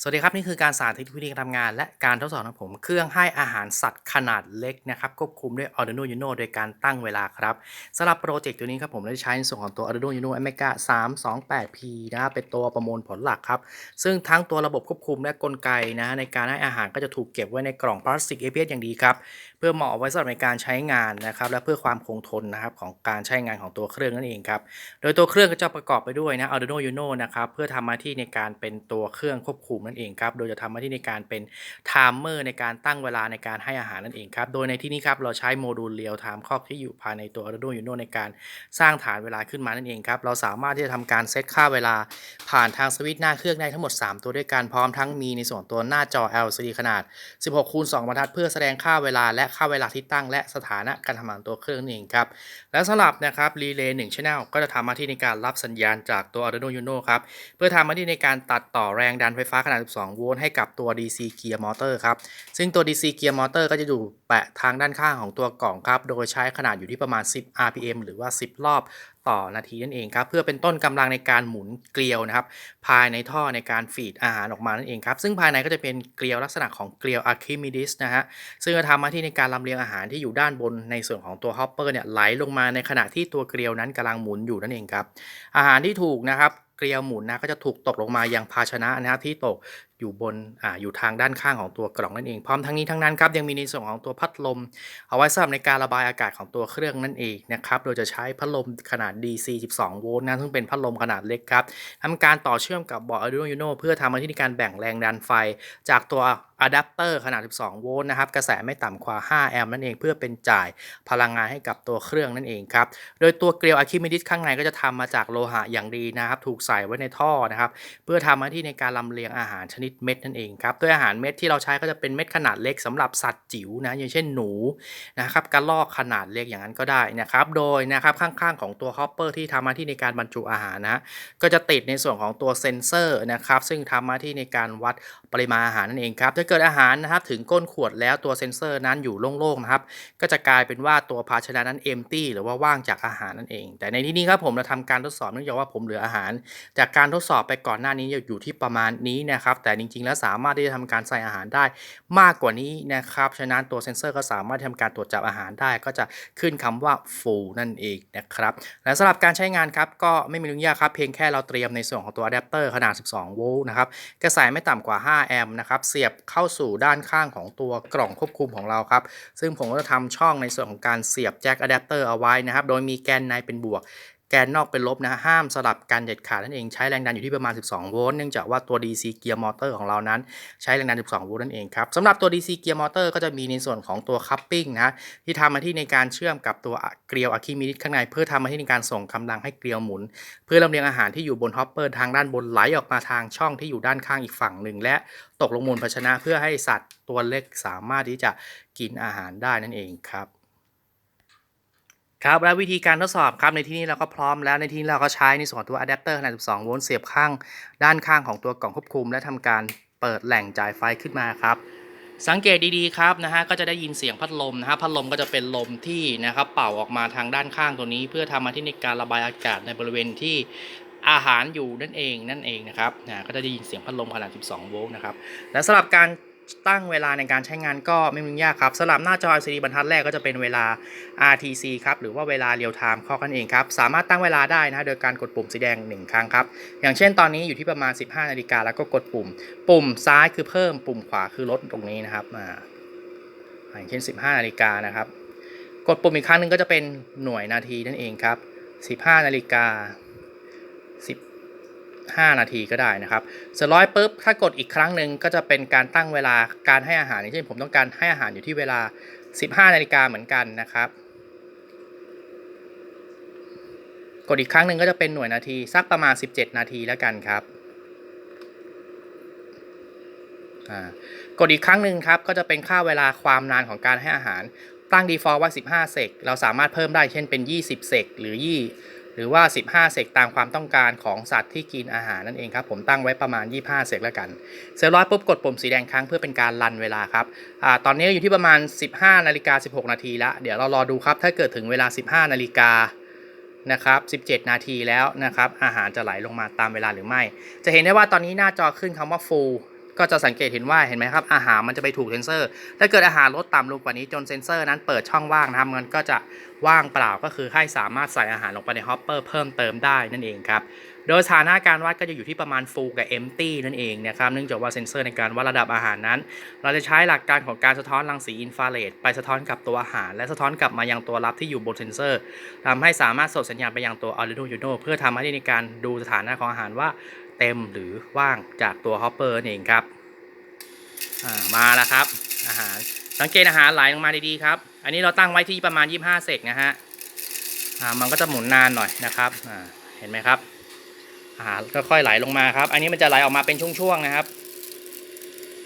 สวัสดีครับ นี่คือการสาธิตวิธีการทำงาน และการทดสอบของผมเครื่องให้อาหารสัตว์ขนาดเล็กนะครับควบคุมด้วย Arduino Uno โดยการตั้งเวลาครับสำหรับโปรเจกต์ตัวนี้ครับผมได้ใช้ในส่วนของตัว Arduino Uno Amiga 328P นะครับเป็นตัวประมวลผลหลักครับ ซึ่งทั้งตัวระบบควบคุมและกลไกนะในการให้อาหารก็จะถูกเก็บไว้ในกล่องพลาสติก ABS อย่างดีครับเพื่อเหมาะไว้สำหรับในการใช้งานนะครับและเพื่อความคงทนนะครับของการใช้งานของตัวเครื่องนั่นเองครับโดยตัวเครื่องก็จะประกอบไปด้วยนะ Arduino Uno นะครับเพื่อทำหน้าที่ในการเป็นตัวเครื่องควบคุมนั่นเองครับ โดยจะทำหน้าที่ในการเป็นไทม์เมอร์ในการตั้งเวลาในการให้อาหารนั่นเองครับ โดยในที่นี้ครับเราใช้โมดูลเรียลไทม์ครอบที่อยู่ภายในตัว Arduino Uno ในการสร้างฐานเวลาขึ้นมานั่นเองครับ เราสามารถที่จะทำการเซตค่าเวลาผ่านทางสวิตช์หน้าเครื่องได้ทั้งหมด 3 ตัวด้วยกัน พร้อมทั้งมีในส่วนตัวหน้าจอ LCD ขนาด 16คูณ2บรรทัดเพื่อแสดงค่าเวลาและค่าเวลาที่ตั้ง และสถานะการทำงานตัวเครื่องนั่นเองครับ และสำหรับนะครับรีเลย์1 Channel ก็จะทำหน้าที่ในการรับสัญญาณจากตัว Arduino Uno ครับ เพื่อทำหน้าที่ในการตัดต่อแรงดันไฟฟ้าขนาด12โวลต์ให้กับตัว DC Gear Motor ครับ ซึ่งตัว DC Gear Motor ก็จะอยู่แปะทางด้านข้างของตัวกล่องครับ โดยใช้ขนาดอยู่ที่ประมาณ 10 RPM หรือว่า 10 รอบต่อนาทีนั่นเองครับเพื่อเป็นต้นกำลังในการหมุนเกลียวนะครับภายในท่อในการฟีดอาหารออกมานั่นเองครับซึ่งภายในก็จะเป็นเกลียวลักษณะของเกลียวอะคิมิดิสนะฮะซึ่งจะทำหน้าที่ในการลำเลียงอาหารที่อยู่ด้านบนในส่วนของตัวฮอปเปอร์เนี่ยไหลลงมาในขณะที่ตัวเกลียวนั้นกำลังหมุนอยู่นั่นเองครับอาหารที่ถูกนะครับ เกลียวหมุนนะก็จะถูกตกลงมาอย่างภาชนะนะครับที่ตกอยู่บนอ่าอยู่ทางด้านข้างของตัวกล่องนั่นเอง พร้อมทั้งนี้ทั้งนั้นครับยังมีในส่วนของตัวพัดลม เอาไว้สำหรับในการระบายอากาศของตัวเครื่องนั่นเองนะครับ โดยจะใช้พัดลมขนาด DC 12 โวลต์นะซึ่งเป็นพัดลมขนาดเล็กครับทำการต่อเชื่อมกับบอร์ด Arduino Uno เพื่อทำหน้าที่ในการแบ่งแรงดันไฟ จากตัวอะแดปเตอร์ขนาด 12 โวลต์นะครับ กระแสไม่ต่ำกว่า 5 แอมป์นั่นเอง เพื่อเป็นจ่ายพลังงานให้กับตัวเครื่องนั่นเองครับ โดยตัวเกลียวอะคิมิดิสข้างในก็จะทำมาจากโลหะอย่างดีนะครับ ถูกใส่ไว้ในท่อนะครับ เพื่อทำหน้าที่ในการลำเลียงอาหารชนิดเม็ดนั่นเองครับโดยอาหารเม็ดที่เราใช้ก็จะเป็นเม็ดขนาดเล็กสำหรับสัตว์จิ๋วนะอย่างเช่นหนูนะครับกระรอกขนาดเล็กอย่างนั้นก็ได้นะครับโดยนะครับข้างๆของตัวฮอปเปอร์ที่ทำหน้าที่ในการบรรจุอาหารนะก็จะติดในส่วนของตัวเซ็นเซอร์นะครับซึ่งทำหน้าที่ในการวัดปริมาณอาหารนั่นเองครับถ้าเกิดอาหารนะครับถึงก้นขวดแล้วตัวเซ็นเซอร์นั้นอยู่โล่งๆนะครับก็จะกลายเป็นว่าตัวภาชนะนั้นเอมตี้หรือว่าว่างจากอาหารนั่นเอง แต่ในที่นี้ครับผมเราทำการทดสอบเนื่องจากว่าผมเหลืออาหาร จากการทดสอบไปก่อนหน้านี้อยู่ที่ประมาณนี้นะครับแต่จริง ๆ แล้วสามารถที่จะทำการใส่อาหารได้มากกว่านี้นะครับ ฉะนั้นตัวเซ็นเซอร์ก็สามารถทำการตรวจจับอาหารได้ ก็จะขึ้นคำว่า full นั่นเองนะครับ และสำหรับการใช้งานครับก็ไม่มียุ่งยากครับ เพียงแค่เราเตรียมในส่วนของตัวอะแดปเตอร์ขนาด 12 โวลต์นะครับกระแสไม่ต่ำกว่า 5 แอมป์นะครับ เสียบเข้าสู่ด้านข้างของตัวกล่องควบคุมของเราครับ ซึ่งผมก็จะทำช่องในส่วนของการเสียบแจ็คอะแดปเตอร์เอาไว้นะครับ โดยมีแกนในเป็นบวก แกนนอกเป็นลบนะฮะห้ามสลับกันเด็ดขาดนั่นเองใช้แรงดันอยู่ที่ประมาณ 12 โวลต์เนื่องจากว่าตัว DC Gear Motor ของเรานั้น ใช้แรงดัน 12 โวลต์นั่นเองครับสำหรับตัว DC Gear Motor ก็จะมีในส่วนของตัว Coupling นะที่ทำมาที่ในการเชื่อมกับตัวเกลียวอะคิมิดิสข้างใน เพื่อทำมาที่ในการส่งกำลังให้เกลียวหมุน เพื่อลำเลียงอาหารที่อยู่บนฮอปเปอร์ทางด้านบนไหลออกมาทางช่องที่อยู่ด้านข้างอีกฝั่งหนึ่ง และตกลงบนภาชนะเพื่อให้สัตว์ตัวเล็กสามารถที่จะกินอาหารได้นั่นเองครับ ครับและวิธีการทดสอบครับในที่นี้เราก็พร้อมแล้วในที่นี้เราก็ใช้ในส่วนของตัวอะแดปเตอร์ขนาด 12 โวลต์เสียบข้าง ด้านข้างของตัวกล่องควบคุม และทำการเปิดแหล่งจ่ายไฟขึ้นมาครับสังเกตดีๆครับนะฮะก็จะได้ยินเสียงพัดลมนะฮะพัดลมก็จะเป็นลมที่นะครับเป่าออกมาทางด้านข้างตัวนี้ เพื่อทำมาที่ในการระบายอากาศในบริเวณที่อาหารอยู่นั่นเองนั่นเองนะครับนะก็จะได้ยินเสียงพัดลมขนาด 12 โวลต์นะครับและสำหรับการ ตั้งเวลาในการใช้งานก็ไม่ยุ่งยากครับสำหรับหน้าจอ LCD บรรทัดแรกก็จะเป็นเวลา RTC ครับหรือว่าเวลาเรียลไทม์ข้อกันเองครับสามารถตั้งเวลาได้นะโดยการกดปุ่มสีแดง 1 ครั้งครับอย่างเช่นตอนนี้อยู่ที่ประมาณ 15 นาฬิกาแล้วก็กดปุ่ม ปุ่มซ้ายคือเพิ่มปุ่มขวาคือลดตรงนี้นะครับอ่าอย่างเช่น 15 นาฬิกานะครับกดปุ่มอีกครั้งหนึ่งก็จะเป็นหน่วยนาทีนั่นเองครับ 15 นาฬิกา 5 นาทีก็ได้นะครับเสร็จร้อยปุ๊บถ้ากดอีกครั้งหนึ่งก็จะเป็นการตั้งเวลาการให้อาหารอย่างเช่นผมต้องการให้อาหารอยู่ที่เวลา 15 นาฬิกาเหมือนกันนะครับกดอีกครั้งหนึ่งก็จะเป็นหน่วยนาทีสักประมาณ 17 นาทีแล้วกันครับกดอีกครั้งหนึ่งครับก็จะเป็นค่าเวลาความนานของการให้อาหารตั้ง default ไว้ 15 เซกเราสามารถเพิ่มได้เช่นเป็น 20 เซกหรือ 2 หรือว่า 15 เซกตามความต้องการของสัตว์ที่กินอาหารนั่นเองครับผมตั้งไว้ประมาณ 25 เซกแล้วกัน เสร็จร้อยปุ๊บกดปุ่มสีแดงครั้งเพื่อเป็นการรันเวลาครับอตอนนี้อยู่ที่ประมาณ 15 นาฬิกา 16 นาทีแล้ว เดี๋ยวเรารอดูครับถ้าเกิดถึงเวลา 15 นาฬิกานะครับ 17 นาทีแล้วนะครับ อาหารจะไหลลงมาตามเวลาหรือไม่ จะเห็นได้ว่าตอนนี้หน้าจอขึ้นคำว่า full ก็จะสังเกตเห็นว่าเห็นไหมครับ อาหารมันจะไปถูกเซนเซอร์ ถ้าเกิดอาหารลดต่ำลงกว่านี้จนเซนเซอร์นั้นเปิดช่องว่างนะครับมันก็จะว่างเปล่าก็คือให้สามารถใส่อาหารลงไปในฮอปเปอร์เพิ่มเติมได้นั่นเองครับโดยสถานะการวัดก็จะอยู่ที่ประมาณ full กับ empty นั่นเองนะครับเนื่องจากว่าเซนเซอร์ในการวัดระดับอาหารนั้น เราจะใช้หลักการของการสะท้อนรังสีอินฟราเรดไปสะท้อนกับตัวอาหาร และสะท้อนกลับมายังตัวรับที่อยู่บนเซนเซอร์ทำให้สามารถส่งสัญญาณไปยังตัว Arduino Uno เพื่อทำให้ในการดูสถานะของอาหารว่า เต็มหรือว่างจากตัว hopper นั่นเองครับอ่ามาแล้วครับอาหารสังเกตอาหารไหลลงมาดีๆครับ อันนี้เราตั้งไว้ที่ประมาณ 25 เซกนะฮะอ่ามันก็จะหมุนนานหน่อยนะครับอ่าเห็นไหมครับอาหารก็ค่อยไหลลงมาครับ อันนี้มันจะไหลออกมาเป็นช่วงๆนะครับ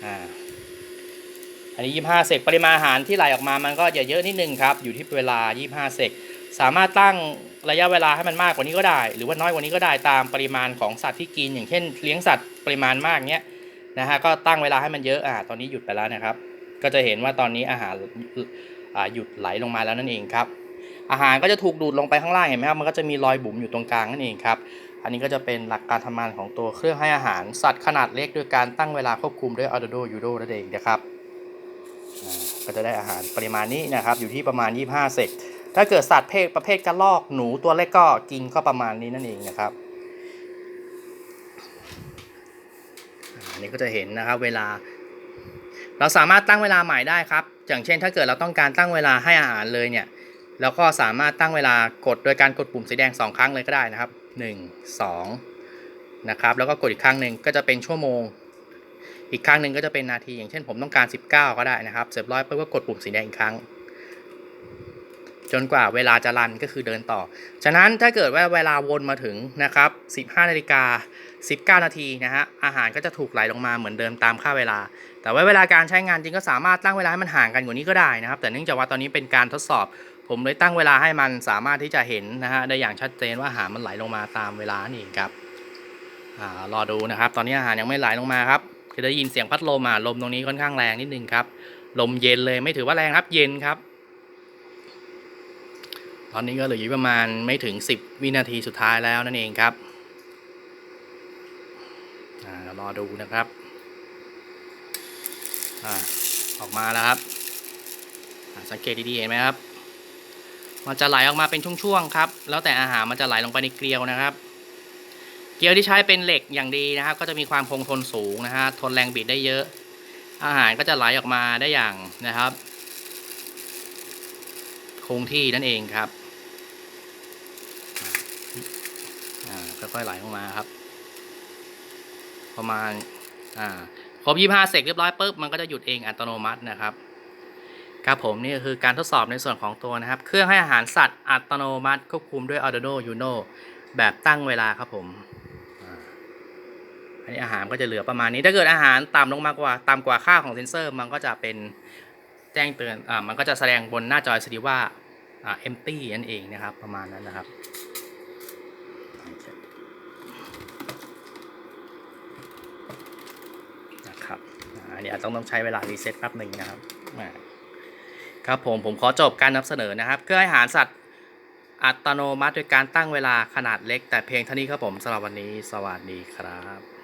อ่าอันนี้ 25 เซกปริมาณอาหารที่ไหลออกมามันก็จะเยอะนิดนึงครับ อยู่ที่เวลา 25 เซก สามารถตั้งระยะเวลาให้มันมากกว่านี้ก็ได้ หรือว่าน้อยกว่านี้ก็ได้ตามปริมาณของสัตว์ที่กิน อย่างเช่น เลี้ยงสัตว์ปริมาณมากเนี้ยนะฮะก็ตั้งเวลาให้มันเยอะอ่าตอนนี้หยุดไปแล้วนะครับ ก็จะเห็นว่าตอนนี้อาหารอ่าหยุดไหลลงมาแล้วนั่นเองครับ อาหารก็จะถูกดูดลงไปข้างล่างเห็นไหมครับมันก็จะมีรอยบุ๋มอยู่ตรงกลางนั่นเองครับอันนี้ก็จะเป็นหลักการทำงานของตัวเครื่องให้อาหารสัตว์ขนาดเล็กโดยการตั้งเวลาควบคุมด้วย Arduino Uno นั่นเองนะครับก็จะได้อาหารปริมาณนี้นะครับอยู่ที่ประมาณ 25 เซก ถ้าเกิดสัตว์เพศประเภทกระรอกหนูตัวเล็กก็กินก็ประมาณนี้นั่นเองนะครับอันนี้ก็จะเห็นนะครับเวลา เราสามารถตั้งเวลาใหม่ได้ครับ อย่างเช่น ถ้าเกิดเราต้องการตั้งเวลาให้อาหารเลยเนี่ยแล้วก็สามารถตั้งเวลากดโดยการกดปุ่มสีแดง 2 ครั้งเลยก็ได้นะครับ 1 2นะครับแล้วก็กดอีกครั้งหนึ่งก็จะเป็นชั่วโมง อีกครั้งหนึ่งก็จะเป็นนาที อย่างเช่นผมต้องการ 19 ก็ได้นะครับเสร็จร้อยปุ๊บก็กดปุ่มสีแดงอีกครั้ง จนกว่าเวลาจะรันก็คือเดินต่อ ฉะนั้นถ้าเกิดว่าเวลาวนมาถึงนะครับ 15นาฬิกา19 นาทีนะฮะ อาหารก็จะถูกไหลลงมาเหมือนเดิมตามค่าเวลา แต่ว่าเวลาการใช้งานจริงก็สามารถตั้งเวลาให้มันห่างกันกว่านี้ก็ได้นะครับ แต่เนื่องจากว่าตอนนี้เป็นการทดสอบ ผมเลยตั้งเวลาให้มันสามารถที่จะเห็นนะฮะได้อย่างชัดเจนว่าอาหารมันไหลลงมาตามเวลานี่ครับอ่ารอดูนะครับ ตอนนี้อาหารยังไม่ไหลลงมาครับจะได้ยินเสียงพัดลมอะลมตรงนี้ค่อนข้างแรงนิดนึงครับ ลมเย็นเลยไม่ถือว่าแรงครับ เย็นครับ ตอนนี้ก็เหลืออยู่ประมาณไม่ถึง 10 วินาทีสุดท้ายแล้วนั่นเองครับอรอดูนะครับอออกมาแล้วครับ สังเกตดีๆเห็นไหมครับ มันจะไหลออกมาเป็นช่วงๆครับ แล้วแต่อาหารมันจะไหลลงไปในเกลียวนะครับ เกลียวที่ใช้เป็นเหล็กอย่างดีนะครับ ก็จะมีความคงทนสูงนะฮะทนแรงบิดได้เยอะ อาหารก็จะไหลออกมาได้อย่างนะครับ คงที่นั่นเองครับ อ่า ค่อยไหลออกมาครับ ประมาณอ่าครบ25เสร็จเรียบร้อยปุ๊บมันก็จะหยุดเองอัตโนมัตินะครับครับผมนี่ก็คือการทดสอบในส่วนของตัวนะครับ เครื่องให้อาหารสัตว์อัตโนมัติควบคุมด้วย Arduino Uno แบบตั้งเวลาครับผมอันนี้อาหารก็จะเหลือประมาณนี้ถ้าเกิดอาหารต่ำลงมากกว่าต่ำกว่าค่าของเซนเซอร์มันก็จะเป็นแจ้งเตือนอ่ามันก็จะแสดงบนหน้าจอ LCD ว่าอ่า empty นั่นเองนะครับ ประมาณนั้นนะครับ อ่าอันนี้อาจต้องต้องใช้เวลารีเซ็ตแป๊บหนึ่งนะครับอ่าครับผมผมขอจบการนำเสนอนะครับเครื่องให้อาหารสัตว์อัตโนมัติโดยการตั้งเวลาขนาดเล็ก แต่เพียงเท่านี้ครับผมสำหรับวันนี้สวัสดีครับ